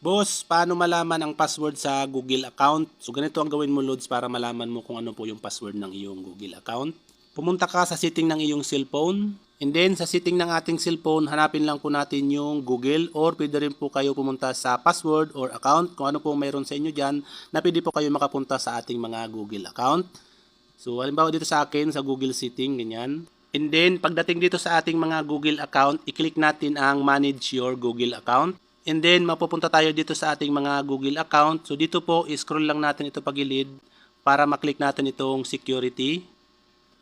Boss, paano malaman ang password sa Google account? So ganito ang gawin mo Lods para malaman mo kung ano po yung password ng iyong Google account. Pumunta ka sa setting ng iyong cellphone. And then sa setting ng ating cellphone, hanapin lang po natin yung Google or pwede rin po kayo pumunta sa password or account kung ano po mayroon sa inyo dyan na pwede po kayo makapunta sa ating mga Google account. So halimbawa dito sa akin sa Google setting, ganyan. And then pagdating dito sa ating mga Google account, i-click natin ang manage your Google account. And then mapupunta tayo dito sa ating mga Google account. So dito po, i-scroll lang natin ito pagilid para maklik natin itong security.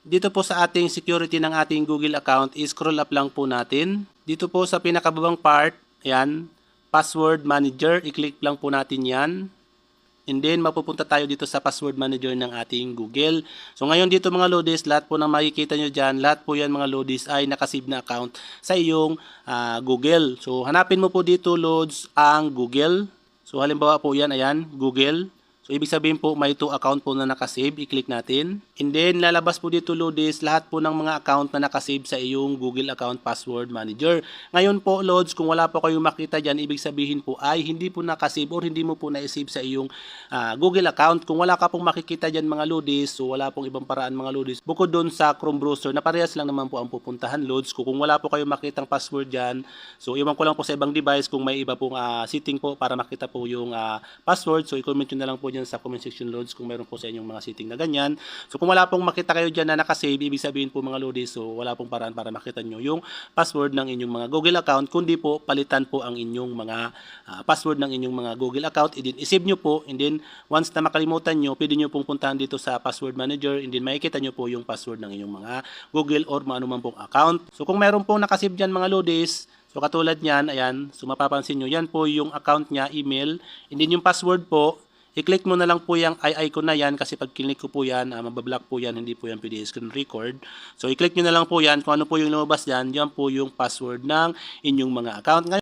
Dito po sa ating security ng ating Google account, i-scroll up lang po natin. Dito po sa pinakababang part, ayan, password manager, i-click lang po natin yan. And then, mapupunta tayo dito sa password manager ng ating Google. So, ngayon dito mga Lodis, lahat po ng makikita nyo dyan, lahat po yan mga Lodis ay nakasave na account sa iyong ah, Google. So, hanapin mo po dito, Lods, ang Google. So, halimbawa po yan, ayan, Google. So, ibig sabihin po, may two account po na nakasave. I-click natin. And then, lalabas po dito, Lodis, lahat po ng mga account na nakasave sa iyong Google Account Password Manager. Ngayon po, Lods, kung wala po kayong makita dyan, ibig sabihin po ay hindi po nakasave or hindi mo po na-save sa iyong ah, Google account. Kung wala ka pong makikita dyan mga Lodis, so wala pong ibang paraan mga Lodis. Bukod doon sa Chrome browser, na parehas lang naman po ang pupuntahan, Lods. Kung wala po kayong makitang password dyan, so iwan ko lang po sa ibang device kung may iba pong ah, setting po para makita po yung ah, password. So i-comment nyo na lang po dyan sa comment section loads kung meron po sa inyong mga setting na ganyan. So kung wala pong makita kayo dyan na nakasave, ibig sabihin po mga lodis, so wala pong paraan para makita nyo yung password ng inyong mga Google account, kundi po palitan po ang inyong mga ah, password ng inyong mga Google account, and then isave nyo po, and then once na makalimutan nyo, pwede nyo pong puntahan dito sa password manager, and then makikita nyo po yung password ng inyong mga Google or maano man pong account. So kung meron pong nakasave dyan mga lodis, So katulad niyan, ayan, so mapapansin nyo, yan po yung account niya, email, and then yung password po, i-click mo na lang po yung i icon na yan kasi pag click ko po yan, uh, mabablock po yan, hindi po yan pwede screen record. So i-click nyo na lang po yan, kung ano po yung lumabas yan, yan po yung password ng inyong mga account. Ngayon,